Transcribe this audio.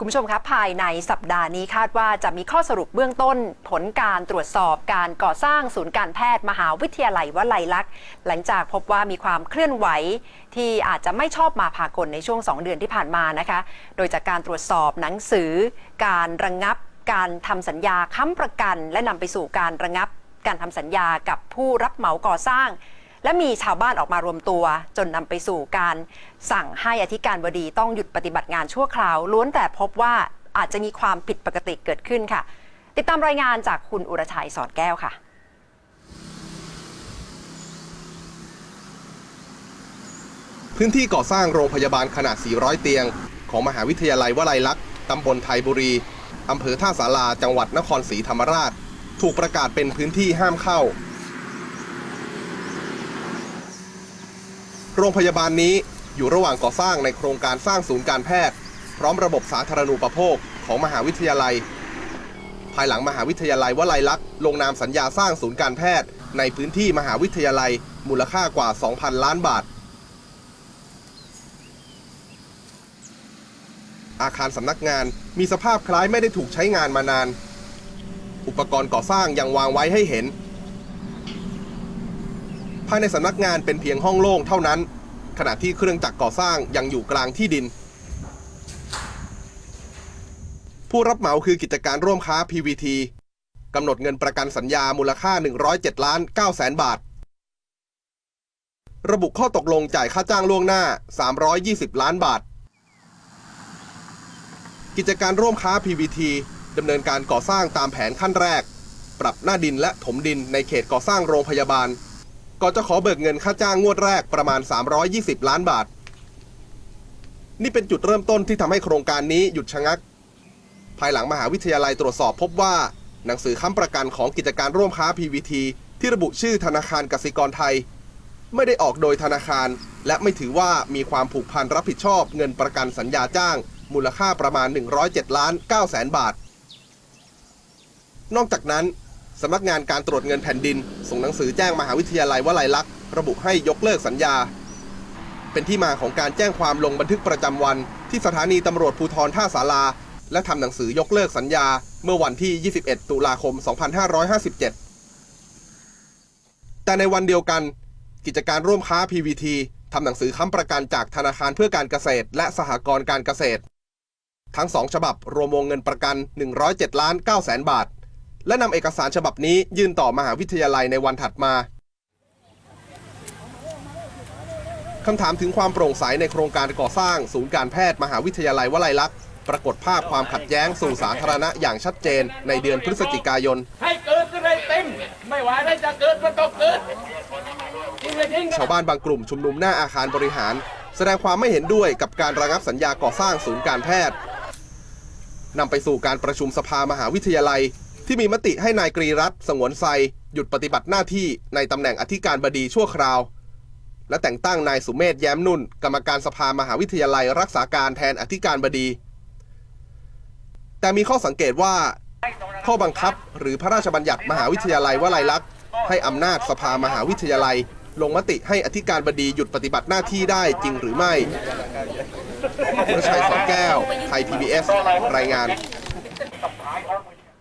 คุณผู้ชมครับภายในสัปดาห์นี้คาดว่าจะมีข้อสรุปเบื้องต้นผลการตรวจสอบการก่อสร้างศูนย์การแพทย์มหาวิทยาลัยวลัยลักษณ์ หลังจากพบว่ามีความเคลื่อนไหวที่อาจจะไม่ชอบมาพากลในช่วง 2 เดือนที่ผ่านมานะคะ โดยจากการตรวจสอบหนังสือ การระงงับ การทำสัญญาค้ำประกัน และนำไปสู่การระงับ การทำสัญญากับผู้รับเหมาก่อสร้าง และมีชาวบ้านออกมารวมตัว จนนำไปสู่การสั่งให้อธิการบดีต้องหยุดปฏิบัติงานชั่วคราว ล้วนแต่พบว่าอาจจะมีความผิดปกติเกิดขึ้นค่ะ ติดตามรายงานจากคุณอุรชัยสอนแก้วค่ะพื้นที่ก่อสร้างโรงพยาบาลขนาด 400 เตียง ของมหาวิทยาลัยวลัยลักษณ์ ตำบลไทยบุรี อำเภอท่าสารา จังหวัดนครศรีธรรมราช ถูกประกาศเป็นพื้นที่ห้ามเข้า โรงพยาบาลนี้อยู่ระหว่างก่อสร้างในโครงการสร้างศูนย์การแพทย์ พร้อมระบบสาธารณูปโภคของมหาวิทยาลัย ภายหลังมหาวิทยาลัยวลัยลักษณ์ลงนามสัญญาสร้างศูนย์การแพทย์ ในพื้นที่มหาวิทยาลัย มูลค่ากว่า 2,000 ล้านบาท อาคารสำนักงานมีสภาพคล้ายไม่ได้ถูกใช้งานมานาน อุปกรณ์ก่อสร้างยังวางไว้ให้เห็น ภายในสำนักงานเป็นเพียงห้องโล่งเท่านั้น ขณะที่เครื่องจักรก่อสร้างยังอยู่กลางที่ดิน ผู้รับเหมาคือกิจการร่วมค้า PVT กำหนดเงินประกันสัญญามูลค่า 107 ล้าน9แสนบาท ระบุข้อตกลงจ่ายค่าจ้างล่วงหน้า 320 ล้านบาท กิจการร่วมค้า PVT ดำเนินการก่อสร้างตามแผนขั้นแรก ปรับหน้าดินและถมดินในเขตก่อสร้างโรงพยาบาล ก่อนจะขอเบิกเงินค่าจ้างงวดแรกประมาณ 320 ล้านบาท นี่เป็นจุดเริ่มต้นที่ทำให้โครงการนี้หยุดชะงัก ภายหลังมหาวิทยาลัยตรวจสอบพบว่า หนังสือค้ำประกันของกิจการร่วมค้า PVT ที่ระบุชื่อธนาคารกสิกรไทย ไม่ได้ออกโดยธนาคาร และไม่ถือว่ามีความผูกพันรับผิดชอบเงินประกันสัญญาจ้าง มูลค่าประมาณ 107ล้าน9แสนบาท นอกจากนั้น สำนักงานการตรวจเงินแผ่นดิน ส่งหนังสือแจ้งมหาวิทยาลัยวลัยลักษณ์ระบุให้ยกเลิกสัญญา เป็นที่มาของการแจ้งความลงบันทึกประจำวัน ที่สถานีตำรวจภูธรท่าสาราและทำหนังสือยกเลิกสัญญา เมื่อวันที่ 21 ตุลาคม 2557 แต่ในวันเดียวกัน กิจการร่วมค้า PVT ทำหนังสือค้ำประกันจากธนาคารเพื่อการเกษตร และสหกรณ์การเกษตร ทั้งสองฉบับรวมวงเงินประกัน 107ล้าน9แสนบาท และนำเอกสารฉบับนี้ยื่นต่อมหาวิทยาลัยในวันถัดมาคำถามถึงความโปร่งใสในโครงการก่อสร้าง ศูนย์การแพทย์มหาวิทยาลัยวลัยลักษณ์ปรากฏภาพความขัดแย้งสู่สาธารณะอย่างชัดเจนในเดือนพฤศจิกายน ให้เกิดขึ้นให้เต็ม ไม่ว่าได้จะเกิดมันต้องเกิดทิ้งเลยทิ้งชาวบ้านบางกลุ่มชุมนุมหน้าอาคารบริหาร แสดงความไม่เห็นด้วยกับการระงับสัญญาก่อสร้างศูนย์การแพทย์นำไปสู่การประชุมสภามหาวิทยาลัย ที่มีมติให้นายกรีรัตสงวนไซหยุดปฏิบัติหน้าที่ในตำแหน่งอธิการบดีชั่วคราว และแต่งตั้งนายสุเมธแย้มนุ่น กรรมการสภามหาวิทยาลัยรักษาการแทนอธิการบดี แต่มีข้อสังเกตว่า ข้อบังคับหรือพระราชบัญญัติมหาวิทยาลัยวลัยลักษณ์ให้อำนาจสภามหาวิทยาลัย ลงมติให้อธิการบดีหยุดปฏิบัติหน้าที่ได้จริงหรือไม่ประชัยสอนแก้ว ไทย PBS รายงาน